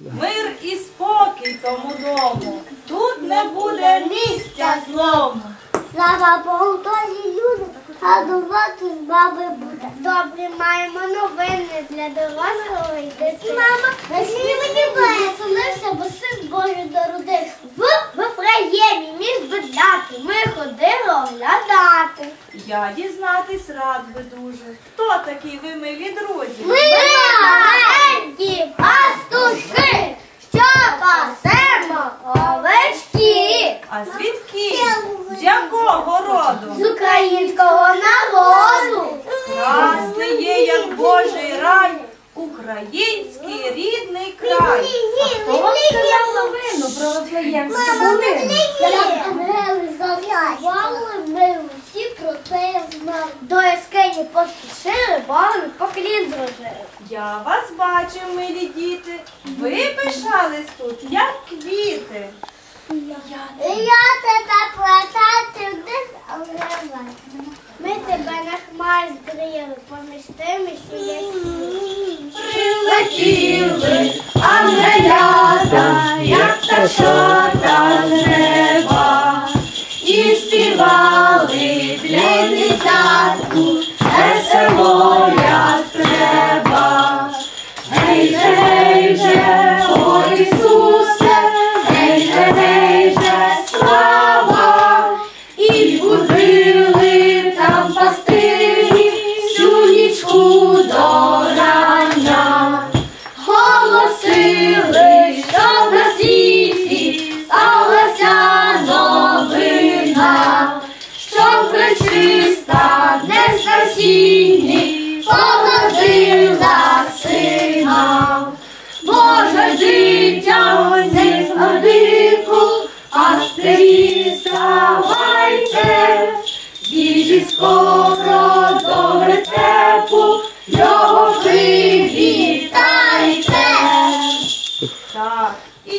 мир і спокій тому дому. Тут не буде місця злому. Слава Богу, досі люди, а дозвати з баби буде. Добре, маємо новини для дорослого і дитини. Мама, мені веселився, бо син Божий народився. В Вифраємі, між бедляки, ми ходили оглядати. Я дізнатись рад би дуже. Хто такі ви, милі друзі? Ми маленькі пастушки, що пасемо овечки. А звідки? З якого роду? З українського народу. Красний є, як Божий рай, український рідний край. Хто вам сказав новину про Вифлеємську долину? Зав'язали, ми усі про це знали. До яскині поспішили, Богом поклін зложили. Я вас бачив, милі діти. Ви пишались тут, як Прилетіли ангелята, як пташата з неба, і співали для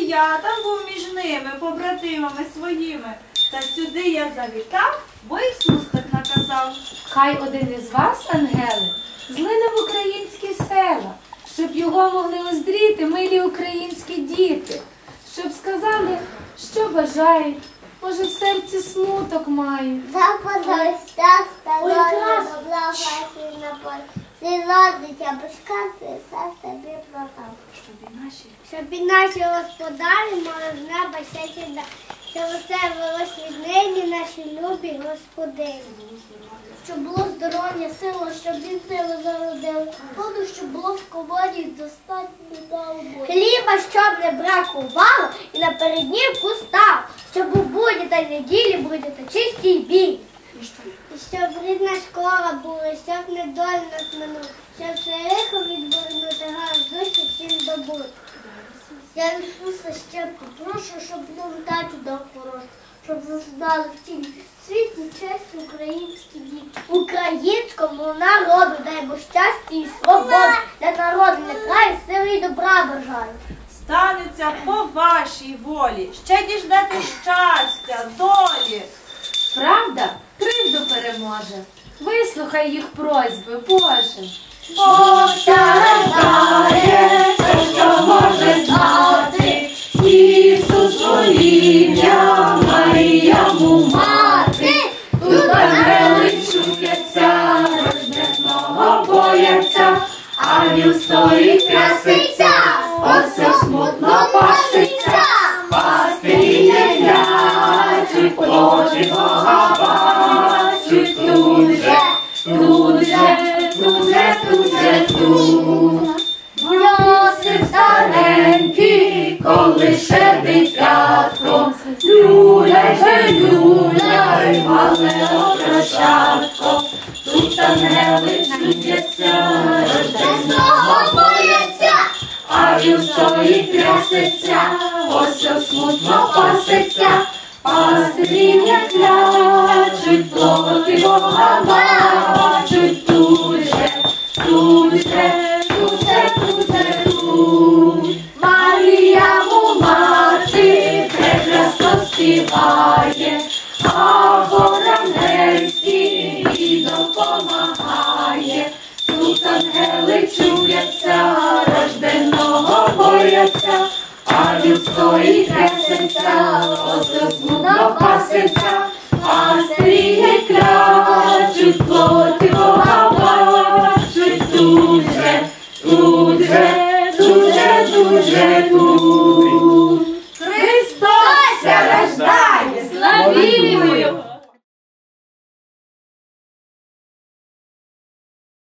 я там був між ними, побратимами своїми. Та сюди я завітав, бо Ісус так наказав. Хай один із вас, ангели, злине в українські села, щоб його могли оздріти милі українські діти, щоб сказали, що бажають, може в серці смуток мають. Западає щастя, Ой, на полі. Зілодиться, безкати, все тобі продав. Щоб і наші Щоб і наші господарі мали з неба. Щоб усе велось від нині наші любі господині. Щоб було здоров'я, сила, щоб він сили зародили. Воду, щоб було в комоді достатньо дало Хліба, щоб не бракувало, і напередні пустав, щоб у будні та неділі будете чисті й білі. І щоб рідна школа була, недоль нас минув, щоб все лихо відвернути, гарно всім добути. Я Ісуса ще попрошу, щоб нам дачу дав хорошу, щоб зазнали в цій світі честь українські діти. Українському народу дай Бо щастя і свободу для народу не край сили і добра бажаю. станеться по вашій волі. Ще діждете щастя, долі. Правда кривду переможе. Вислухай їх просьби, Боже. Бог старає, що може знати, Ісус ім'я, Марія мати, тут ангели чуються, рожденого бояться, ангел стоїть краситься, оце смутно паситься, пастирі не плячуть, Божі Бога люляй але обращатко, тут ангели чудяться, рожденого бояться, а він стоїть трясеться, ось смутно пасеться, а не плачуть, плоти Бога Тут рожденого бояться, а людської креситься, ото смутно паситься,